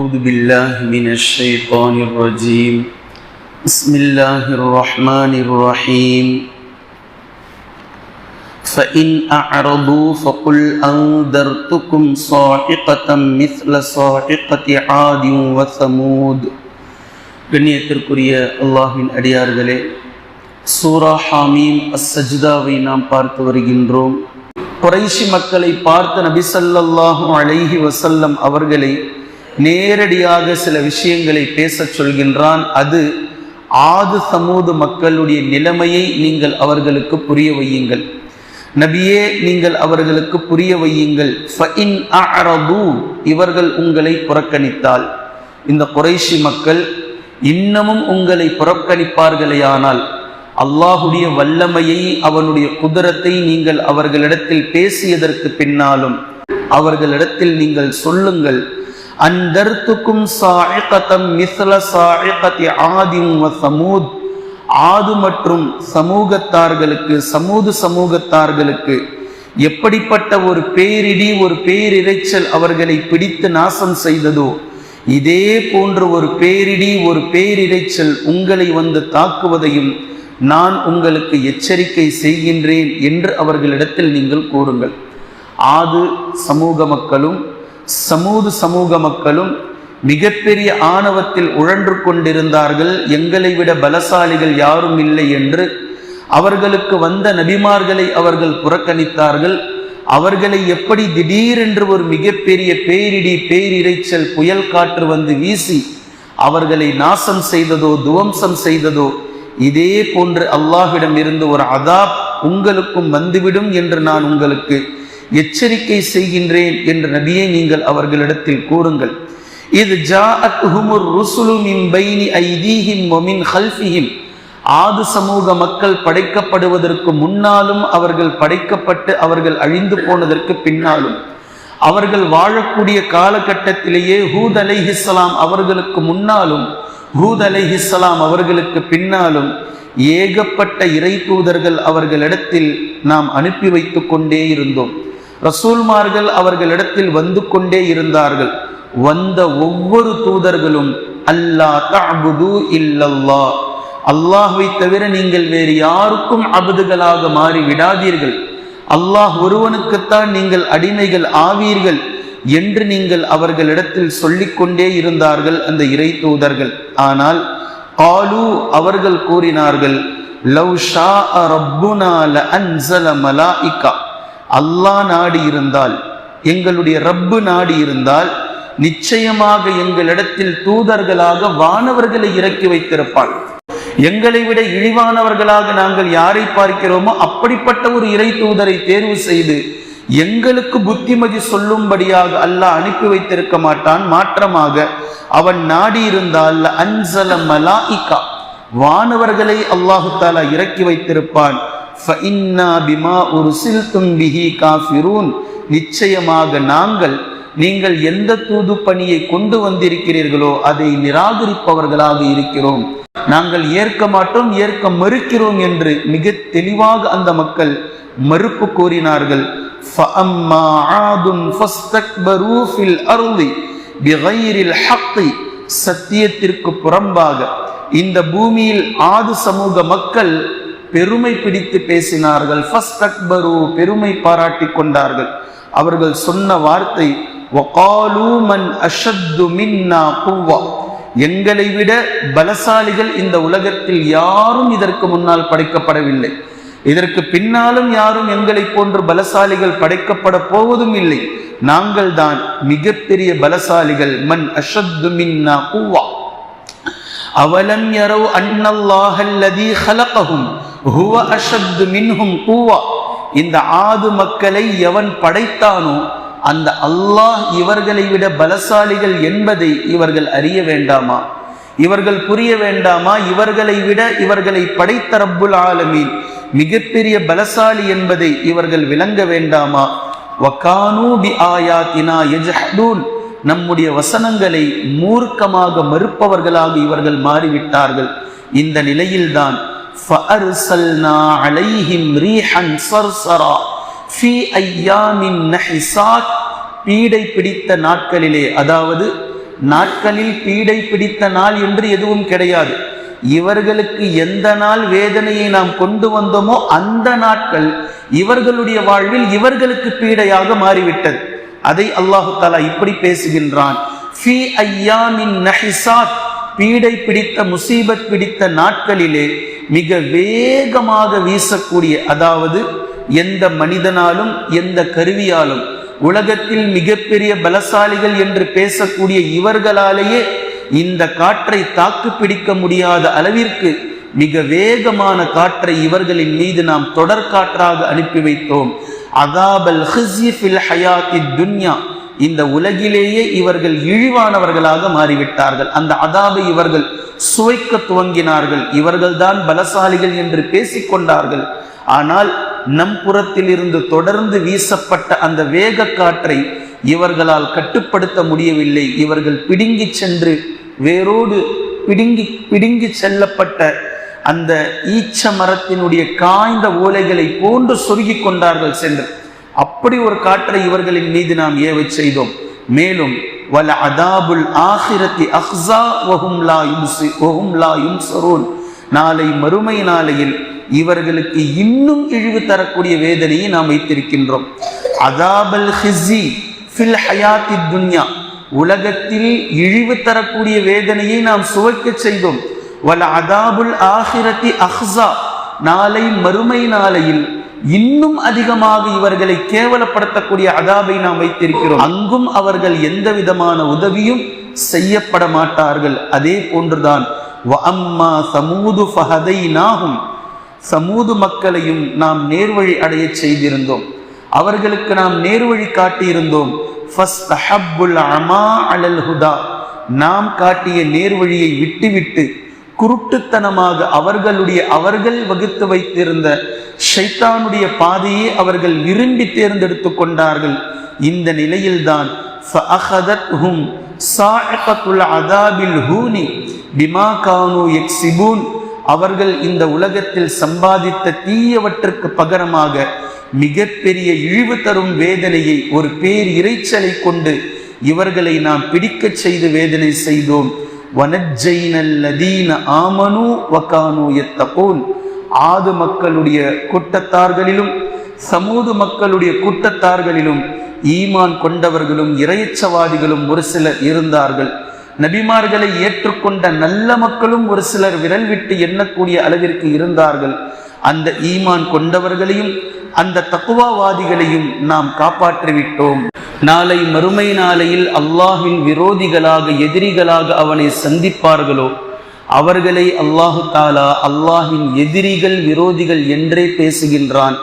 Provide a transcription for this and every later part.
أعوذ بالله من الشيطان الرجيم بسم الله الرحمن الرحيم فإن أعرضوا فقل أنذرتكم صاعقة مثل صاعقة عاد وثمود கண்ணியத்திற்குரிய அல்லாஹின் அடியார்களே சூரா ஹாமீம் அஸ்ஸஜ்தாவை நாம் பார்த்து வருகின்றோம் குறைஷி மக்களை பார்த்த நபி ஸல்லல்லாஹு அலைஹி வஸல்லம் அவர்களை நேரடியாக சில விஷயங்களை பேசச் சொல்கின்றான். அது ஆது சமூது மக்களுடைய நிலைமையை நீங்கள் அவர்களுக்கு புரிய வையுங்கள். நபியே நீங்கள் அவர்களுக்கு புரிய வையுங்கள். இவர்கள் உங்களை புறக்கணித்தால். இந்த குறைஷி மக்கள் இன்னமும் உங்களை புறக்கணிப்பார்களேயானால் அல்லாஹுடைய வல்லமையை அவனுடைய குதிரத்தை நீங்கள் அவர்களிடத்தில் பேசியதற்கு பின்னாலும் அவர்களிடத்தில் நீங்கள் சொல்லுங்கள் அந்தர்த்துக்கும் சாயக்கத்தம் மிஸ்ல சாயக்கத்தி ஆதிம் சமூத். ஆது மற்றும் சமூகத்தார்களுக்கு சமூது சமூகத்தார்களுக்கு எப்படிப்பட்ட ஒரு பேரிடி ஒரு பேரிரைச்சல் அவர்களை பிடித்து நாசம் செய்ததோ இதே போன்ற ஒரு பேரிடி ஒரு பேரிரைச்சல் உங்களை வந்து தாக்குவதையும் நான் உங்களுக்கு எச்சரிக்கை செய்கின்றேன் என்று அவர்களிடத்தில் நீங்கள் கூறுங்கள். ஆது சமூக மக்களும் சமூது சமூக மக்களும் மிகப்பெரிய ஆணவத்தில் உழன்று கொண்டிருந்தார்கள். எங்களை விட பலசாலிகள் யாரும் இல்லை என்று அவர்களுக்கு வந்த நபிமார்களை அவர்கள் புறக்கணித்தார்கள். அவர்களை எப்படி திடீரென்று ஒரு மிகப்பெரிய பேரிடி பேரிரைச்சல் புயல் காற்று வந்து வீசி அவர்களை நாசம் செய்ததோ துவம்சம் செய்ததோ இதே போன்று அல்லாஹ்விடம் இருந்து ஒரு அதாப் உங்களுக்கும் வந்துவிடும் என்று நான் உங்களுக்கு எச்சரிக்கை செய்கின்றேன் என்ற நபியை நீங்கள் அவர்களிடத்தில் கூறுங்கள். இது ஜாஅத்ஹுமுர் ருசுலு மின் பைனி ஐதீஹிம் வ ஹல்ஃபிஹிம் ஆது சமூக மக்கள் படைக்கப்படுவதற்கு முன்னாலும் அவர்கள் படைக்கப்பட்டு அவர்கள் அழிந்து போனதற்கு பின்னாலும் அவர்கள் வாழக்கூடிய காலகட்டத்திலேயே ஹூத் அலைஹிஸ்ஸலாம் அவர்களுக்கு முன்னாலும் ஹூத் அலைஹிஸ்ஸலாம் அவர்களுக்கு பின்னாலும் ஏகப்பட்ட இறை தூதர்கள் அவர்களிடத்தில் நாம் அனுப்பி வைத்து கொண்டே இருந்தோம். ரசூல்மார்கள் அவர்களிடத்தில் வந்து கொண்டே இருந்தார்கள். வந்த ஒவ்வொரு தூதர்களும் அல்லா தபுது இல்லல்லா அல்லாஹுவை தவிர நீங்கள் வேறு யாருக்கும் அபதுகளாக மாறி விடாதீர்கள். அல்லாஹ் ஒருவனுக்குத்தான் நீங்கள் அடிமைகள் ஆவீர்கள் என்று நீங்கள் அவர்களிடத்தில் சொல்லிக்கொண்டே இருந்தார்கள் அந்த இறை தூதர்கள். ஆனால் காலு அவர்கள் கூறினார்கள் லவ் ஷா ரப்புனா ல அன்சல மலாயிகா. அல்லாஹ் நாடி இருந்தால் எங்களுடைய ரப்பு நாடி இருந்தால் நிச்சயமாக எங்களிடத்தில் தூதர்களாக வானவர்களை இறக்கி வைத்திருப்பான் எங்களை விட இழிவானவர்களாக நாங்கள் யாரை பார்க்கிறோமோ அப்படிப்பட்ட ஒரு இறை தூதரை தேர்வு செய்து எங்களுக்கு புத்திமதி சொல்லும்படியாக அல்லாஹ் அனுப்பி வைத்திருக்க மாட்டான். மாற்றமாக அவன் நாடி இருந்தால் அன்சல மலாஇகா வானவர்களை அல்லாஹு தாலா இறக்கி வைத்திருப்பான். ஃபயின்னாபிமா ஒரு சில்தும் விஹி காஃபிரூன் நிச்சயமாக நாங்கள் நீங்கள் எந்த தூது பணியை கொண்டு வந்திருக்கிறீர்களோ அதை நிராகரிப்பவர்களாக இருக்கிறோம். நாங்கள் ஏற்க மாட்டோம் ஏற்க மறுக்கிறோம் என்று மிக தெளிவாக அந்த மக்கள் மறுப்பு கூறினார்கள். சத்தியத்திற்கு புறம்பாக இந்த பூமியில் ஆது சமூக மக்கள் பெருமை பிடித்து பேசினார்கள். பெருமை பாராட்டி கொண்டார்கள். அவர்கள் சொன்ன வார்த்தை எங்களை விட பலசாலிகள் இந்த உலகத்தில் யாரும் இதற்கு முன்னால் படைக்கப்படவில்லை. இதற்கு பின்னாலும் யாரும் எங்களை போன்று பலசாலிகள் படைக்கப்பட போவதும் இல்லை. நாங்கள் தான் மிகப்பெரிய பலசாலிகள். மன் அஷத்து மின்னா கூவா அவலம் யரோ அன்னல்லாஹல்லதி ஹலகஹும். ஹுவ அஷத்து மின்ஹும் கூவா. இந்த ஆது மக்களை எவன் படைத்தானோ அந்த அல்லாஹ் இவர்களை விட பலசாலிகள் என்பதை இவர்கள் அறிய வேண்டாமா? இவர்கள் புரிய வேண்டாமா? இவர்களை விட இவர்களை படைத்த ரப்புல் ஆலமீன் மிகப்பெரிய பலசாலி என்பதை இவர்கள் விளங்க வேண்டாமா? வகானூ பி ஆயாத்தினா எஜஹூன் நம்முடைய வசனங்களை மூர்க்கமாக மறுப்பவர்களாக இவர்கள் மாறிவிட்டார்கள். இந்த நிலையில்தான் فأرسلنا عليهم ريحا صرصرا في أيام نحسات பீடை பிடித்த நாட்களிலே அதாவது நாட்களில் பீடை பிடித்த நாள் என்று எதுவும் கிடையாது இவர்களுக்கு எந்த நாள் வேதனையை நாம் கொண்டு வந்தோமோ அந்த நாட்கள் இவர்களுடைய வாழ்வில் இவர்களுக்கு பீடையாக மாறிவிட்டது அதை அல்லாஹு தாலா இப்படி பேசுகின்றான் ஃபி ஐயாமின் நஹிசாத் பீடை பிடித்த முசீபத் பிடித்த நாட்களிலே மிக வேகமாக வீசக்கூடிய அதாவது எந்த மனிதனாலும் எந்த கருவியாலும் உலகத்தில் மிகப்பெரிய பலசாலிகள் என்று பேசக்கூடிய இவர்களாலேயே இந்த காற்றை தாக்கு பிடிக்க முடியாத அளவிற்கு மிக வேகமான காற்றை இவர்களின் மீது நாம் தொடர் காற்றாக அனுப்பி வைத்தோம். அதாபல் ஃபில் ஹயாத்தி துன்யா. இந்த உலகிலேயே இவர்கள் இழிவானவர்களாக மாறிவிட்டார்கள். அந்த அதாபை இவர்கள் சுவைக்க துவங்கினார்கள். இவர்கள்தான் பலசாலிகள் என்று பேசிக்கொண்டார்கள். ஆனால் நம் புறத்திலிருந்து தொடர்ந்து வீசப்பட்ட அந்த வேக காற்றை இவர்களால் கட்டுப்படுத்த முடியவில்லை. இவர்கள் பிடுங்கி சென்று வேரோடு பிடுங்கி பிடுங்கி செல்லப்பட்ட அந்த ஈச்ச மரத்தினுடைய காய்ந்த ஓலைகளை போன்று சொருகி கொண்டார்கள் சென்று. அப்படி ஒரு காற்றை இவர்களின் மீது நாம் ஏவை செய்தோம். மேலும் வல அதாபுல் ஆஹிரத்தி அஹ்ஸா வஹும் லா யும்சி வஹும் லா யும்சரூன். நாளை மறுமை நாளையில் இவர்களுக்கு இன்னும் இழிவு தரக்கூடிய வேதனையை நாம் வைத்திருக்கின்றோம். அதாபல் ஹிஸி ஃபில் ஹயாத்தி துன்யா. உலகத்தில் இழிவு தரக்கூடிய வேதனையை நாம் சுவைக்க செய்தோம். வல அதாபுல் ஆஹிரத்தி அஹ்ஸா. நாளை மறுமை நாளையில் இன்னும் அதிகமாக இவர்களை கேவலப்படுத்தக்கூடிய அதாபை நாம் வைத்திருக்கிறோம். அங்கும் அவர்கள் எந்த விதமான உதவியும் செய்யப்பட மாட்டார்கள். அதே போன்றுதான் சமூது ஃபஹதை நாகும் சமூது மக்களையும் நாம் நேர்வழி அடைய செய்திருந்தோம். அவர்களுக்கு நாம் நேர்வழி காட்டியிருந்தோம். நாம் காட்டிய நேர்வழியை விட்டுவிட்டு குருட்டுத்தனமாக அவர்களுடைய அவர்கள் வகுத்து வைத்திருந்த ஷைத்தானுடைய பாதையை அவர்கள் விரும்பி தேர்ந்தெடுத்து கொண்டார்கள். இந்த நிலையில்தான் அவர்கள் இந்த உலகத்தில் சம்பாதித்த தீயவற்றுக்கு பகரமாக மிகப்பெரிய இழிவு தரும் வேதனையை ஒரு பேர் இறைச்சலை கொண்டு இவர்களை நாம் பிடிக்க செய்து வேதனை செய்தோம். வனஜைனல்லதீன ஆமனு வகானு எத்தபோன் ஆது மக்களுடைய கூட்டத்தார்களிலும் சமூது மக்களுடைய கூட்டத்தார்களிலும் ஈமான் கொண்டவர்களும் இறையச்சவாதிகளும் ஒரு சிலர் இருந்தார்கள். நபிமார்களை ஏற்றுக்கொண்ட நல்ல மக்களும் ஒரு சிலர் விரல் விட்டு எண்ணக்கூடிய அளவிற்கு இருந்தார்கள். அந்த ஈமான் கொண்டவர்களையும் அந்த தக்குவாவாதிகளையும் நாம் காப்பாற்றிவிட்டோம். நாளை மறுமை நாளையில் அல்லாஹின் விரோதிகளாக எதிரிகளாக அவனை சந்திப்பார்களோ? அவர்களை அல்லாஹு தாலா அல்லாஹின் எதிரிகள் விரோதிகள் என்றே பேசுகின்றான்.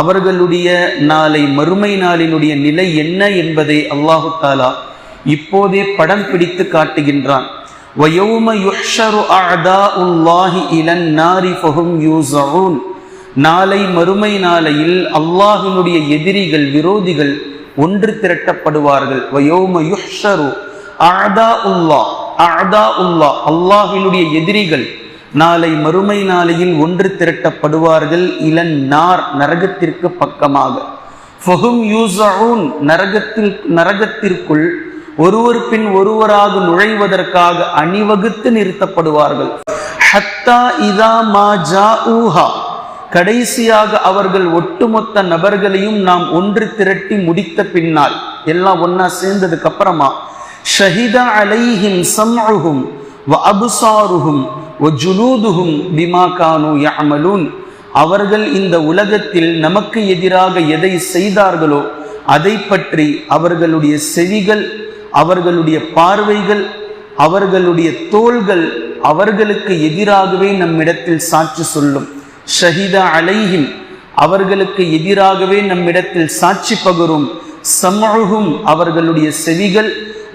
அவர்களுடைய நாளை மறுமை நாளினுடைய நிலை என்ன என்பதை அல்லாஹு தாலா இப்போதே படம் பிடித்து காட்டுகின்றான். நாளை மறுமை நாளையில் அல்லாஹினுடைய எதிரிகள் விரோதிகள் ஒன்று திரட்டப்படுவார்கள். வயோம யுஹ்ஷரு அழதா உல்லா அதா உல்லா அல்லாஹினுடைய எதிரிகள். நாளை மறுமை நாளையில் ஒன்று திரட்டப்படுவார்கள் இளன் நார் நரகத்திற்கு பக்கமாக. ஃபஹும் யூசூன் நரகத்தில் நரகத்திற்குள் ஒருவர் பின் ஒருவராக நுழைவதற்காக அணிவகுத்து நிறுத்தப்படுவார்கள். ஹத்தா இதா மா ஜா ஊஹா கடைசியாக அவர்கள் ஒட்டுமொத்த நபர்களையும் நாம் ஒன்று திரட்டி முடித்த பின்னால். எல்லாம் ஒன்னா சேர்ந்ததுக்கு அப்புறமா ஷஹித அலைஹிம் சம்அஹும் வ அபுசாருஹும் வ ஜுலூதுஹும் பிமா கானு யஅமலூன். அவர்கள் இந்த உலகத்தில் நமக்கு எதிராக எதை செய்தார்களோ அதை பற்றி அவர்களுடைய செவிகள் அவர்களுடைய பார்வைகள் அவர்களுடைய தோள்கள் அவர்களுக்கு எதிராகவே நம்மிடத்தில் சாட்சி சொல்லும். ஷஹித அலைஹிம் அவர்களுக்கு எதிராகவே நம்மிடத்தில் சாட்சி பகரும். சமழுகும் அவர்களுடைய செவிகள்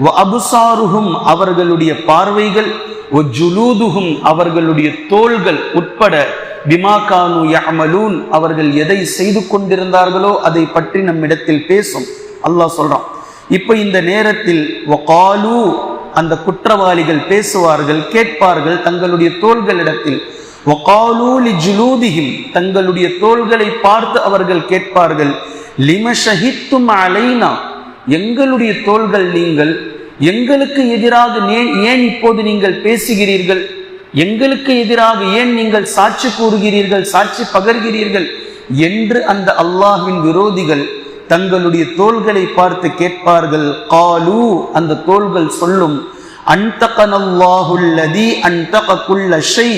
அபுசாருகும் அவர்களுடைய பார்வைகள் ஜுலூதுகும் அவர்களுடைய தோள்கள் உட்பட பிமாகானு யமலூன் அவர்கள் எதை செய்து கொண்டிருந்தார்களோ அதை பற்றி நம்மிடத்தில் பேசும். அல்லாஹ் சொல்றான். இப்ப இந்த நேரத்தில் அந்த குற்றவாளிகள் பேசுவார்கள் கேட்பார்கள் தங்களுடைய தோள்களிடத்தில். ஜுலூதிகில் தங்களுடைய தோள்களை பார்த்து அவர்கள் கேட்பார்கள். லிம ஷஹித்தும் அலைனா எங்களுடைய தோள்கள் நீங்கள் எங்களுக்கு எதிராக ஏன் இப்போது நீங்கள் பேசுகிறீர்கள்? எங்களுக்கு எதிராக ஏன் நீங்கள் சாட்சி கூறுகிறீர்கள் சாட்சி பகர்கிறீர்கள்? என்று அந்த அல்லாஹ்வின் விரோதிகள் தங்களுடைய தோள்களை பார்த்து கேட்பார்கள். காலு அந்த தோள்கள் சொல்லும் அன்தகனல்லாஹுல்லதி அன்தக குல்ல ஷை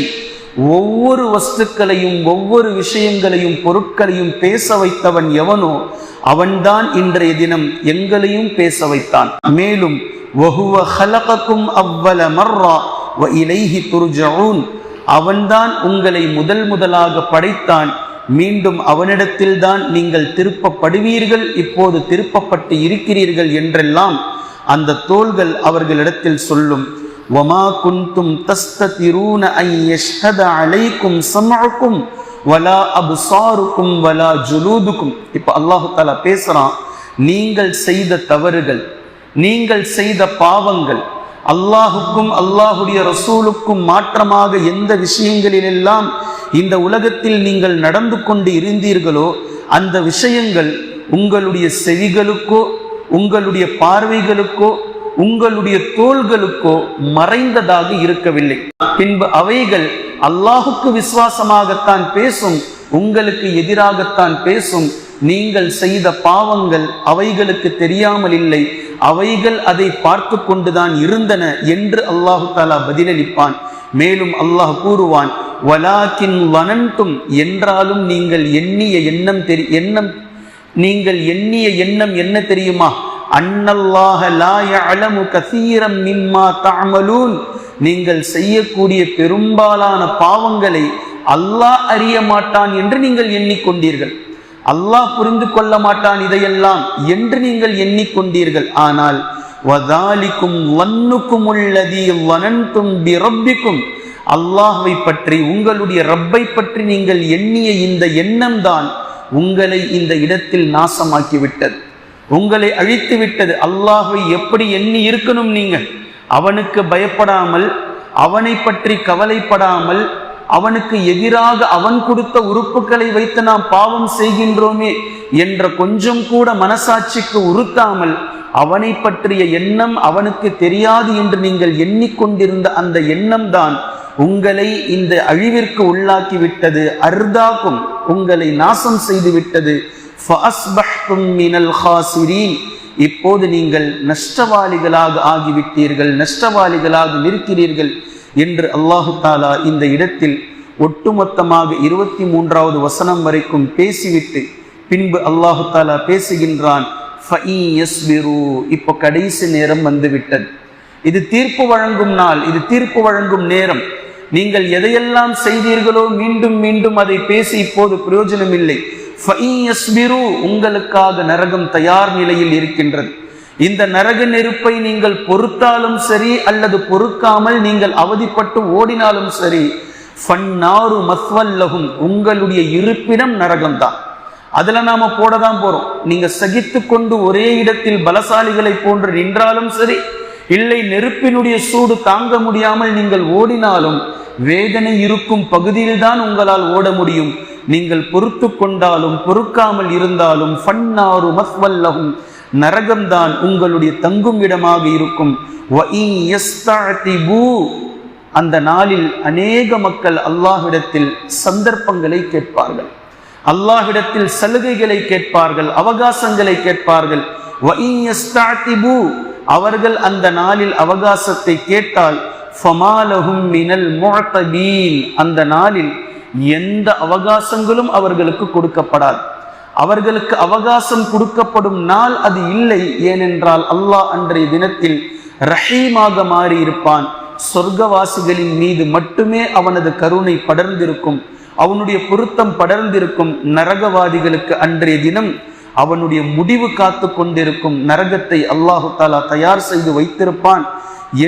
ஒவ்வொரு வஸ்துக்களையும் ஒவ்வொரு விஷயங்களையும் பொருட்களையும் பேச வைத்தவன் எவனோ அவன்தான் இன்றைய தினம் எங்களையும் பேச வைத்தான். மேலும் வஹுவ ஹலகக்கும் அவ்வல மர்ரா வ இலைஹி துர்ஜவுன் அவன்தான் உங்களை முதல் முதலாக படைத்தான். மீண்டும் அவனிடத்தில்தான் நீங்கள் திருப்பப்படுவீர்கள் இப்போது திருப்பப்பட்டு இருக்கிறீர்கள் என்றெல்லாம் அந்த தோள்கள் அவர்களிடத்தில் சொல்லும். وما كنتم تستترون أن يشهد عليكم سمعكم ولا أبصاركم ولا جلودكم இப்ப அல்லாஹு தாலா பேசுறான் நீங்கள் செய்த தவறுகள் நீங்கள் செய்த பாவங்கள் அல்லாஹுக்கும் அல்லாஹுடைய ரசூலுக்கும் மாற்றமாக எந்த விஷயங்களிலெல்லாம் இந்த உலகத்தில் நீங்கள் நடந்து கொண்டு இருந்தீர்களோ அந்த விஷயங்கள் உங்களுடைய செவிகளுக்கோ உங்களுடைய பார்வைகளுக்கோ உங்களுடைய தோள்களுக்கோ மறைந்ததாக இருக்கவில்லை. பின்பு அவைகள் அல்லாஹுக்கு விசுவாசமாகத்தான் பேசும் உங்களுக்கு எதிராகத்தான் பேசும். நீங்கள் செய்த பாவங்கள் அவைகளுக்கு தெரியாமல் இல்லை. அவைகள் அதை பார்த்து கொண்டுதான் இருந்தன என்று அல்லாஹு தாலா பதிலளிப்பான். மேலும் அல்லாஹ் கூறுவான் வலாக்கின் வனந்தும் என்றாலும் நீங்கள் எண்ணிய எண்ணம் தெரி எண்ணம் நீங்கள் எண்ணிய எண்ணம் என்ன தெரியுமா? அன்னல்லாஹ லா யஅலமு கசீரம் மிம்மா தஅமலூன். நீங்கள் செய்யக்கூடிய பெரும்பாலான பாவங்களை அல்லாஹ் அறிய மாட்டான் என்று நீங்கள் எண்ணிக்கொண்டீர்கள். அல்லாஹ் புரிந்து கொள்ள மாட்டான் இதையெல்லாம் என்று நீங்கள் எண்ணிக்கொண்டீர்கள். ஆனால் வதாலிக்கும் வன்னுக்கும் உள்ளதி வனன்தும் பிரப்பிக்கும். அல்லாஹை பற்றி உங்களுடைய ரப்பை பற்றி நீங்கள் எண்ணிய இந்த எண்ணம்தான் உங்களை இந்த இடத்தில் நாசமாக்கிவிட்டது. உங்களை அழித்து விட்டது. அல்லாஹை எப்படி எண்ணி இருக்கணும் நீங்கள் அவனுக்கு பயப்படாமல் அவனை பற்றி கவலைப்படாமல் அவனுக்கு எதிராக அவன் கொடுத்த உறுப்புகளை வைத்து நாம் பாவம் செய்கின்றோமே என்ற கொஞ்சம் கூட மனசாட்சிக்கு உறுத்தாமல் அவனை பற்றிய எண்ணம் அவனுக்கு தெரியாது என்று நீங்கள் எண்ணிக்கொண்டிருந்த அந்த எண்ணம் தான் உங்களை இந்த அழிவிற்கு உள்ளாக்கி விட்டது. அர்தாக்கும் உங்களை நாசம் செய்து விட்டது. இப்போது நீங்கள் நஷ்டவாளிகளாக ஆகிவிட்டீர்கள் நஷ்டவாளிகளாக நிற்கிறீர்கள் என்று அல்லாஹு தாலா இந்த இடத்தில் ஒட்டுமொத்தமாக இருபத்தி மூன்றாவது வசனம் வரைக்கும் பேசிவிட்டு பின்பு அல்லாஹு தாலா பேசுகின்றான் இப்போ கடைசி நேரம் வந்துவிட்டது. இது தீர்ப்பு வழங்கும் நாள் இது தீர்ப்பு வழங்கும் நேரம். நீங்கள் எதையெல்லாம் செய்தீர்களோ மீண்டும் மீண்டும் அதை பேசி இப்போது பிரயோஜனம் இல்லை உங்களுக்காக நரகம் தயார் நிலையில் இருக்கின்றது. இந்த நரக நெருப்பை நீங்கள் பொறுத்தாலும் சரி அல்லது பொறுக்காமல் நீங்கள் அவதிப்பட்டு ஓடினாலும் சரி ஃபன்னாரு மஸ்வல்லகும் உங்களுடைய இருப்பிடம் நரகம்தான். அதுல நாம போட தான் போறோம். நீங்க சகித்து கொண்டு ஒரே இடத்தில் பலசாலிகளை போன்று நின்றாலும் சரி இல்லை நெருப்பினுடைய சூடு தாங்க முடியாமல் நீங்கள் ஓடினாலும் வேதனை இருக்கும் பகுதியில் தான் உங்களால் ஓட முடியும். நீங்கள் பொறுத்து கொண்டாலும் பொறுக்காமல் இருந்தாலும் ஃபன்னாரு மஸ்வல்லகும் நரகம்தான் உங்களுடைய தங்கும் இடமாக இருக்கும். அந்த நாளில் அநேக மக்கள் அல்லாஹிடத்தில் சந்தர்ப்பங்களை கேட்பார்கள். அல்லாஹிடத்தில் சலுகைகளை கேட்பார்கள் அவகாசங்களை கேட்பார்கள். அவர்கள் அந்த நாளில் அவகாசத்தை கேட்டால் ஃபமாலஹும் மினல் முஅத்தபீன் அந்த நாளில் எந்த அவகாசங்களும் அவர்களுக்கு கொடுக்கப்படாது. அவர்களுக்கு அவகாசம் கொடுக்கப்படும் நாள் அது இல்லை ஏனென்றால் அல்லாஹ் அன்றைய தினத்தில் ரஹீமாக மாறியிருப்பான். சொர்க்கவாசிகளின் மீது மட்டுமே அவனது கருணை படர்ந்திருக்கும் அவனுடைய பொருத்தம் படர்ந்திருக்கும் நரகவாதிகளுக்கு அன்றைய தினம் அவனுடைய முடிவு காத்து கொண்டிருக்கும் நரகத்தை அல்லாஹு தாலா தயார் செய்து வைத்திருப்பான்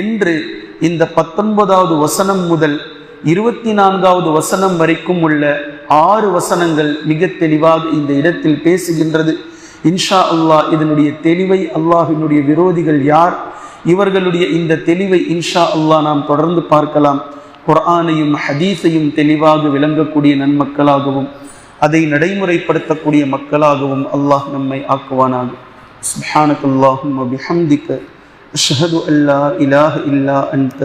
என்று இந்த பத்தொன்பதாவது வசனம் முதல் இருபத்தி நான்காவது வசனம் வரைக்கும் உள்ள ஆறு வசனங்கள் மிக தெளிவாக இந்த இடத்தில் பேசுகின்றது. இன்ஷா அல்லாஹ் இதனுடைய தெளிவை அல்லாஹினுடைய விரோதிகள் யார்? இவர்களுடைய இந்த தெளிவை இன்ஷா அல்லாஹ் நாம் தொடர்ந்து பார்க்கலாம். குர்ஆனையும் ஹதீஸையும் தெளிவாக விளங்கக்கூடிய நன்மக்களாகவும் அதை நடைமுறைப்படுத்தக்கூடிய மக்களாகவும் அல்லாஹ் நம்மை ஆக்குவானாக. சுப்ஹானக் அல்லாஹும் பிஹம்திக்க அஷ்ஹது அல்லா இலாஹ இல்லா அந்த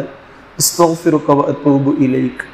أستغفرك وأتوب إليك.